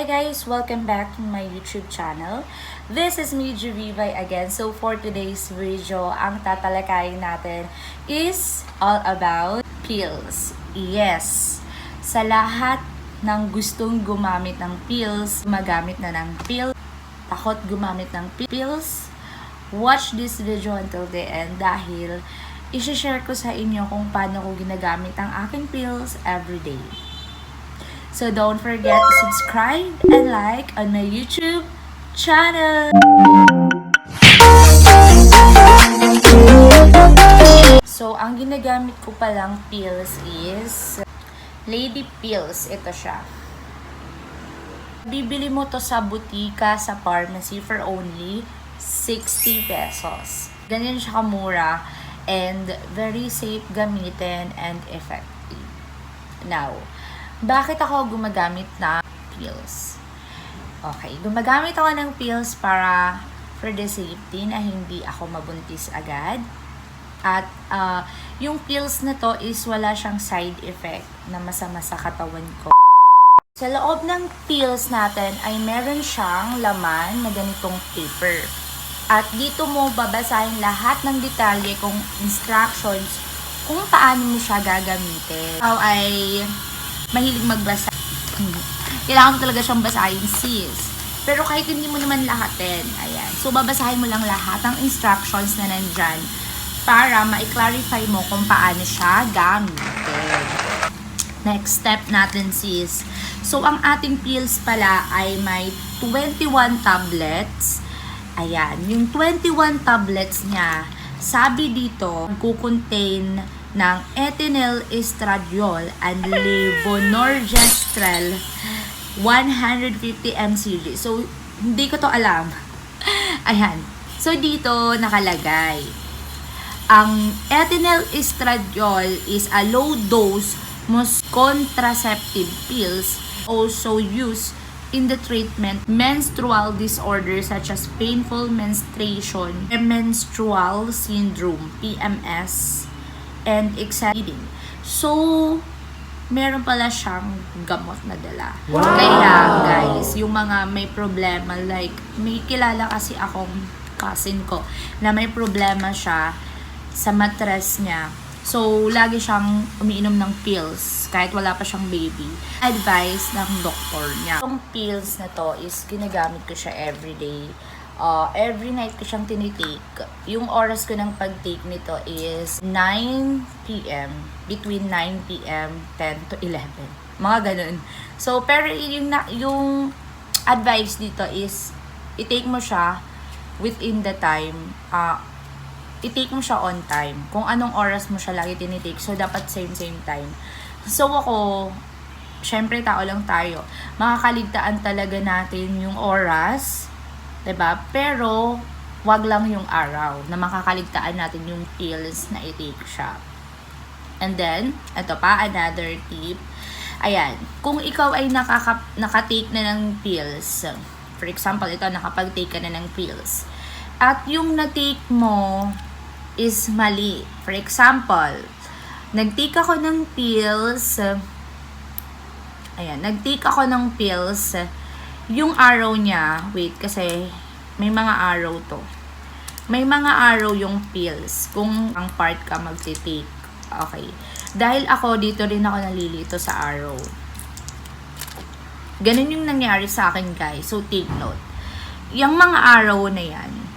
Hi guys! Welcome back to my YouTube channel. This is me, Juvivay again. So for today's video, ang tatalakayin natin is all about pills. Yes! Sa lahat ng gustong gumamit ng pills, magamit na ng pill, takot gumamit ng pills, watch this video until the end dahil isi-share ko sa inyo kung paano ko ginagamit ang aking pills everyday. So don't forget to subscribe and like on my YouTube channel. So ang ginagamit ko palang pills is Lady Pills. Ito siya. Bibili mo to sa butika, sa pharmacy for only 60 pesos. Ganyan siya kamura and very safe gamitin and effective. Now, bakit ako gumagamit ng pills? Okay, gumagamit ako ng pills para for the safety na hindi ako mabuntis agad. At ah, yung pills na to is wala siyang side effect na masama sa katawan ko. Sa loob ng pills natin ay meron siyang laman na ganitong paper. At dito mo babasahin lahat ng detalye kung instructions kung paano mo siya gagamitin. Ikaw ay mahilig magbasa. Kailangan talaga siyang basahin, sis. Pero kahit hindi mo naman lahatin, ayan. So, babasahin mo lang lahat ng instructions na nandyan para ma-clarify mo kung paano siya gamitin. Next step natin, sis. So, ang ating pills pala ay may 21 tablets. Ayan, yung 21 tablets niya, sabi dito, nagkukontain ng ethinyl estradiol and levonorgestrel 150 mcg. So, hindi ko to alam. Ayan. So, dito nakalagay. Ang ethinyl estradiol is a low-dose most contraceptive pills also used in the treatment menstrual disorders such as painful menstruation, menstrual syndrome, PMS, and exciting. So, meron pala siyang gamot na dala. Wow! Kaya, guys, yung mga may problema, like, may kilala kasi akong cousin ko na may problema siya sa mattress niya. So, lagi siyang umiinom ng pills kahit wala pa siyang baby. Advice ng doktor niya. Yung pills na to is ginagamit ko siya everyday. Uh, every night ko siyang tinitake. Yung oras ko ng pag-take nito is 9 p.m. Between 9 p.m. 10 to 11. Mga ganun. So, pero yung, yung advice dito is i-take mo siya within the time uh, i-take mo siya on time. Kung anong oras mo siya lagi tinitake. So, dapat same, same time. So, ako, syempre, tao lang tayo. Makakaligtaan talaga natin yung oras. Ba Pero, wag lang yung araw na makakaligtaan natin yung pills na i-take siya. And then, ito pa, another tip. Ayan, kung ikaw ay nakaka, nakatake na ng pills, for example, ito, nakapag-take ka na ng pills, at yung na-take mo is mali. For example, nag-take ako ng pills, ayan, nag-take ako ng pills, yung arrow niya, wait, kasi may mga arrow to. May mga arrow yung pills kung ang part ka magti-take. Okay. Dahil ako, dito rin ako nalilito sa arrow. Ganun yung nangyari sa akin, guys. So, take note. Yung mga arrow na yan,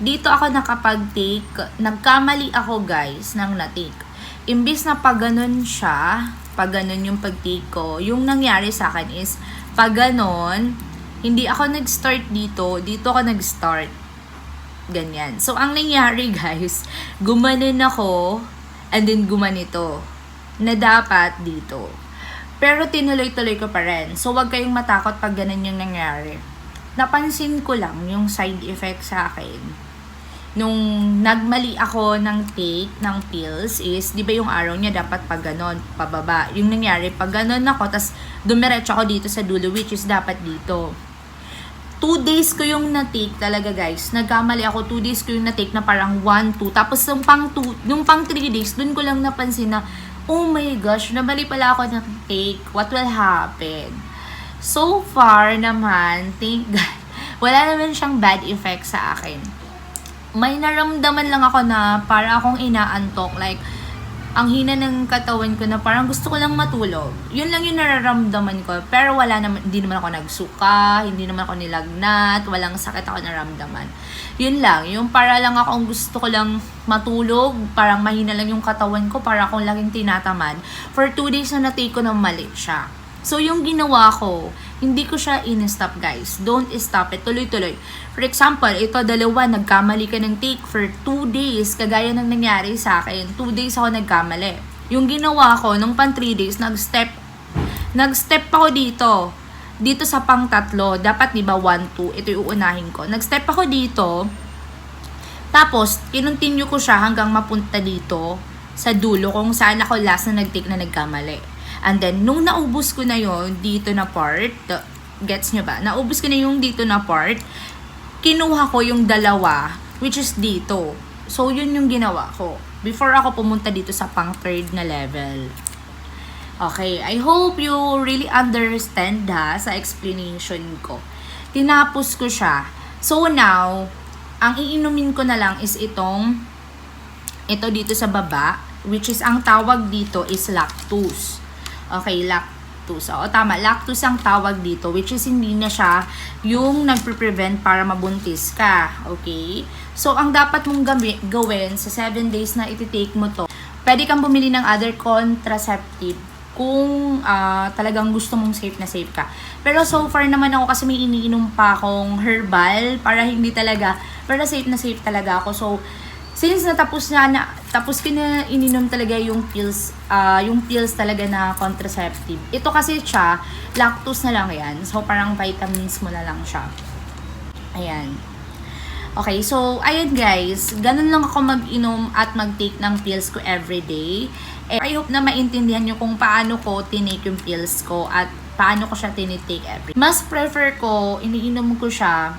dito ako nakapag-take, nagkamali ako guys ng na-take. Imbis na pag ganun siya, pag ganun yung pag-take ko, yung nangyari sa akin is, pag ganun, hindi ako nag-start dito, dito ako nag-start. Ganyan. So, ang nangyari guys, gumanon ako, and then gumanito, na dapat dito. Pero tinuloy-tuloy ko pa rin. So, wag kayong matakot pag ganun yung nangyari. Napansin ko lang yung side effect sa akin nung nagmali ako ng take ng pills is, di ba yung araw niya dapat pag ganon, pababa. Yung nangyari, pag ganon ako, tas dumiretso ako dito sa dulo, which is dapat dito. Two days ko yung na-take talaga guys. Nagkamali ako, two days ko yung na-take na parang one, two. Tapos yung pang, two, yung pang three days, dun ko lang napansin na, oh my gosh, namali pala ako ng take. What will happen? So far naman, thank God, wala naman siyang bad effect sa akin. May naramdaman lang ako na para akong inaantok. Like, ang hina ng katawan ko na parang gusto ko lang matulog. Yun lang yung nararamdaman ko. Pero wala naman, hindi naman ako nagsuka, hindi naman ako nilagnat, walang sakit ako naramdaman. Yun lang, yung para lang akong gusto ko lang matulog, parang mahina lang yung katawan ko, para akong laging tinatamad. For two days na natake ko ng mali siya. So, yung ginawa ko, hindi ko siya in-stop, guys. Don't stop it. Tuloy-tuloy. For example, ito, dalawa, nagkamali ka ng take for two days, kagaya ng nangyari sa akin. Two days ako nagkamali. Yung ginawa ko, nung pan three days, nag-step, nag-step ako dito. Dito sa pang tatlo, dapat di ba 1, 2, ito yung uunahin ko. Nag-step ako dito, tapos, kinontinue ko siya hanggang mapunta dito sa dulo kung saan ako last na nag-take na nagkamali. And then, nung naubos ko na yon dito na part, gets nyo ba? Naubos ko na yung dito na part, kinuha ko yung dalawa, which is dito. So, yun yung ginawa ko. Before ako pumunta dito sa pang third na level. Okay, I hope you really understand ha sa explanation ko. Tinapos ko siya. So now, ang iinumin ko na lang is itong ito dito sa baba, which is ang tawag dito is lactose. Okay, lactose. Oo, tama. Lactose ang tawag dito, which is hindi na siya yung nagpre-prevent para mabuntis ka. Okay? So, ang dapat mong gawin sa 7 days na iti-take mo to, pwede kang bumili ng other contraceptive kung ah, talagang gusto mong safe na safe ka. Pero so far naman ako kasi may iniinom pa akong herbal para hindi talaga, pero safe na safe talaga ako. So, since natapos na, na tapos ko ininom talaga yung pills, ah, yung pills talaga na contraceptive. Ito kasi siya, lactose na lang yan. So, parang vitamins mo na lang siya. Ayan. Okay, so, ayan guys, ganun lang ako mag-inom at mag-take ng pills ko everyday. Eh, I hope na maintindihan nyo kung paano ko tinake yung pills ko at paano ko siya tinitake every Mas prefer ko, iniinom ko siya,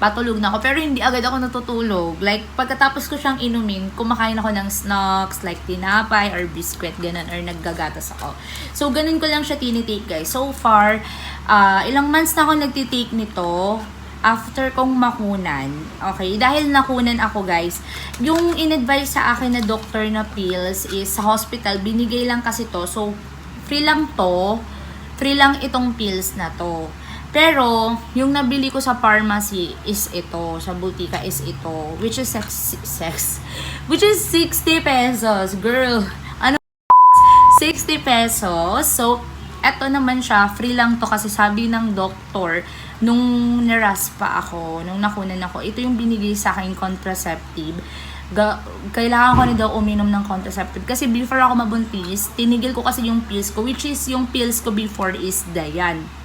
patulog na ako. Pero hindi agad ako natutulog. Like, pagkatapos ko siyang inumin, kumakain ako ng snacks, like tinapay or biscuit, ganun, or naggagatas ako. So, ganun ko lang siya tinitake, guys. So far, ah, ilang months na ako nagtitake nito after kong makunan. Okay, dahil nakunan ako guys, yung in-advise sa akin na doctor na pills is sa hospital, binigay lang kasi to. So, free lang to. Free lang itong pills na to. Pero, yung nabili ko sa pharmacy is ito. Sa butika is ito. Which is sex. sex which is 60 pesos. Girl, ano 60 pesos. So, eto naman siya, free lang to kasi sabi ng doktor, nung naras pa ako, nung nakunan ako, ito yung binigay sa akin contraceptive. Ga- kailangan ko na daw uminom ng contraceptive. Kasi before ako mabuntis, tinigil ko kasi yung pills ko, which is yung pills ko before is Dayan.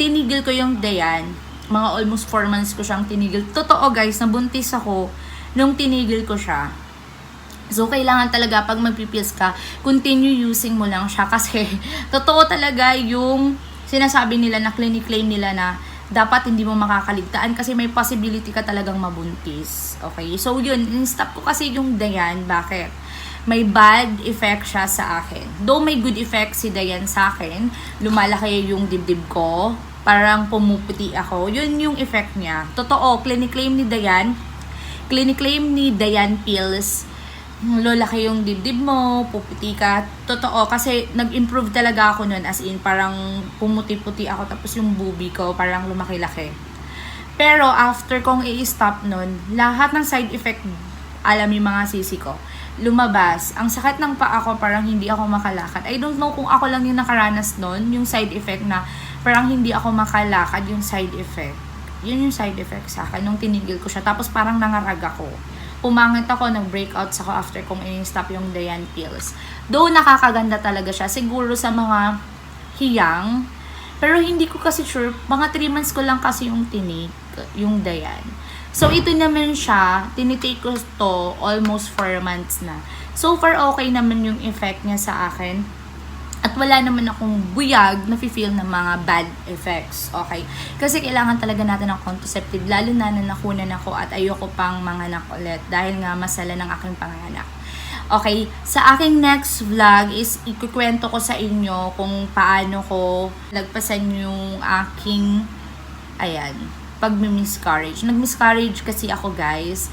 Tinigil ko yung Dayan. Mga almost 4 months ko siyang tinigil. Totoo guys, nabuntis ako nung tinigil ko siya. So, kailangan talaga pag magpipills ka, continue using mo lang siya kasi totoo talaga yung sinasabi nila na clinic claim nila na dapat hindi mo makakaligtaan kasi may possibility ka talagang mabuntis. Okay? So, yun, in-stop ko kasi yung Dayan. Bakit? May bad effect siya sa akin. Though may good effect si Dayan sa akin, lumalaki yung dibdib ko, parang pumuputi ako. Yun yung effect niya. Totoo, clinic claim ni Dayan, clinic claim ni Dayan Pills, lolaki yung dibdib mo, puputi ka. Totoo, kasi nag-improve talaga ako nun as in, parang pumuti-puti ako, tapos yung boobie ko, parang lumaki-laki. Pero after kong i-stop nun, lahat ng side effect, alam yung mga sisi ko, lumabas. Ang sakit ng paa ko, parang hindi ako makalakad. I don't know kung ako lang yung nakaranas nun, yung side effect na parang hindi ako makalakad, yung side effect. Yun yung side effect sa akin, nung tinigil ko siya. Tapos parang nangarag ako pumangit ako, nag-breakouts ako after kong i-stop yung Dayan pills. Though nakakaganda talaga siya, siguro sa mga hiyang, pero hindi ko kasi sure, mga 3 months ko lang kasi yung tinik, yung Dayan. So, ito naman siya, tinitake ko to almost 4 months na. So far, okay naman yung effect niya sa akin. At wala naman akong buyag na feel ng mga bad effects. Okay? Kasi kailangan talaga natin ng contraceptive. Lalo na na nakunan ako at ayoko pang manganak ulit. Dahil nga masala ng aking panganak. Okay, sa aking next vlog is ikukwento ko sa inyo kung paano ko lagpasan yung aking, ayan, pag-miscarriage. Nag-miscarriage kasi ako guys,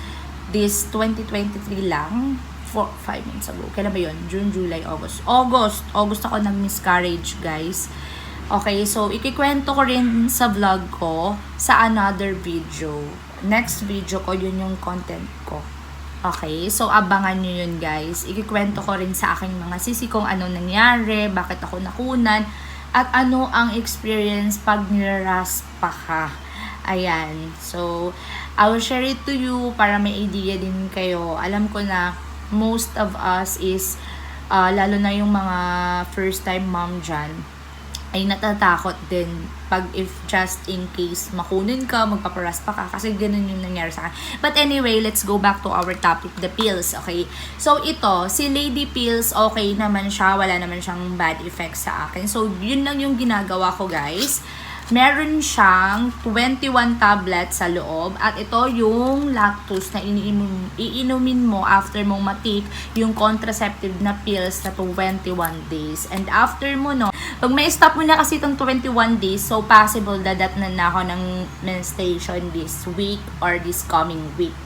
this 2023 lang, 4, 5 months ago. Kailan ba yun? June, July, August. August! August ako nag-miscarriage guys. Okay, so ikikwento ko rin sa vlog ko sa another video. Next video ko, yun yung content ko. Okay, so abangan nyo yun guys. Ikikwento ko rin sa aking mga sisi kung ano nangyari, bakit ako nakunan, at ano ang experience pag niraspa ka. Ayan, so I will share it to you para may idea din kayo. Alam ko na most of us is, uh, lalo na yung mga first time mom dyan, ay natatakot din pag if just in case makunin ka, magpaparas pa ka kasi ganun yung nangyari sa akin. But anyway, let's go back to our topic, the pills, okay? So ito, si Lady Pills, okay naman siya, wala naman siyang bad effects sa akin. So yun lang yung ginagawa ko guys. Meron siyang 21 tablets sa loob at ito yung lactose na iniinom, iinumin mo after mong matake yung contraceptive na pills na 21 days. And after mo no, pag may stop mo na kasi itong 21 days, so possible dadatnan na ako ng menstruation this week or this coming week.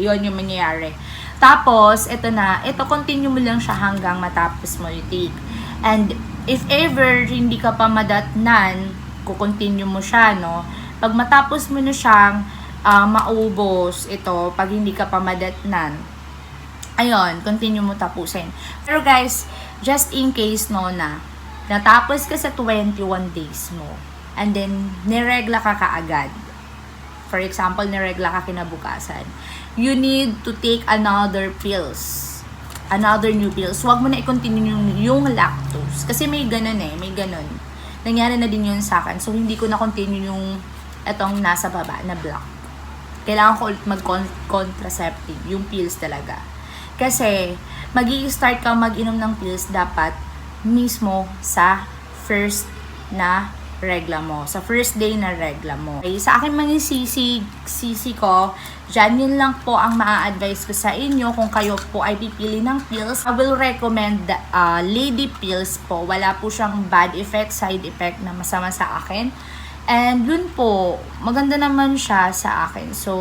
Yun yung mangyayari. Tapos, ito na, ito continue mo lang siya hanggang matapos mo yung take. And if ever hindi ka pa madatnan, kukontinue mo siya, no? Pag matapos mo na siyang ah, maubos, ito, pag hindi ka pa madatnan, ayun, continue mo tapusin. Pero guys, just in case, no, na natapos ka sa 21 days mo, and then, niregla ka kaagad. For example, niregla ka kinabukasan. You need to take another pills. Another new pills. Huwag mo na i-continue yung, yung lactose. Kasi may ganun eh, may ganun. Nangyari na din yun sa akin. So, hindi ko na-continue yung etong nasa baba na block. Kailangan ko ulit mag-contraceptive, yung pills talaga. Kasi, mag start ka mag-inom ng pills dapat mismo sa first na regla mo. Sa first day na regla mo. Okay, sa akin mga sisi, sisi ko, dyan yun lang po ang maa-advise ko sa inyo kung kayo po ay pipili ng pills. I will recommend uh, lady pills po. Wala po siyang bad effect, side effect na masama sa akin. And yun po, maganda naman siya sa akin. So,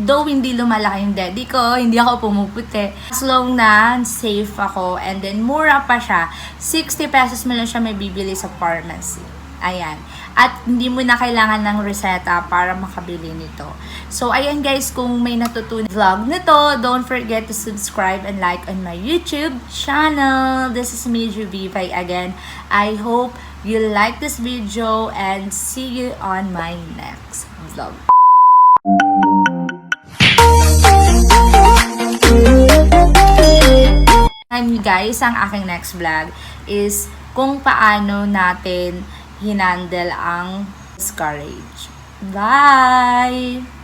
though hindi lumalaki yung daddy ko, hindi ako pumuputi. As long na safe ako and then mura pa siya, 60 pesos mo lang siya may bibili sa pharmacy. Ayan. At hindi mo na kailangan ng reseta para makabili nito. So, ayan guys, kung may natutunan vlog nito, don't forget to subscribe and like on my YouTube channel. This is me, Juvivay again. I hope you like this video and see you on my next vlog. And guys, ang aking next vlog is kung paano natin hinandle ang discourage. Bye!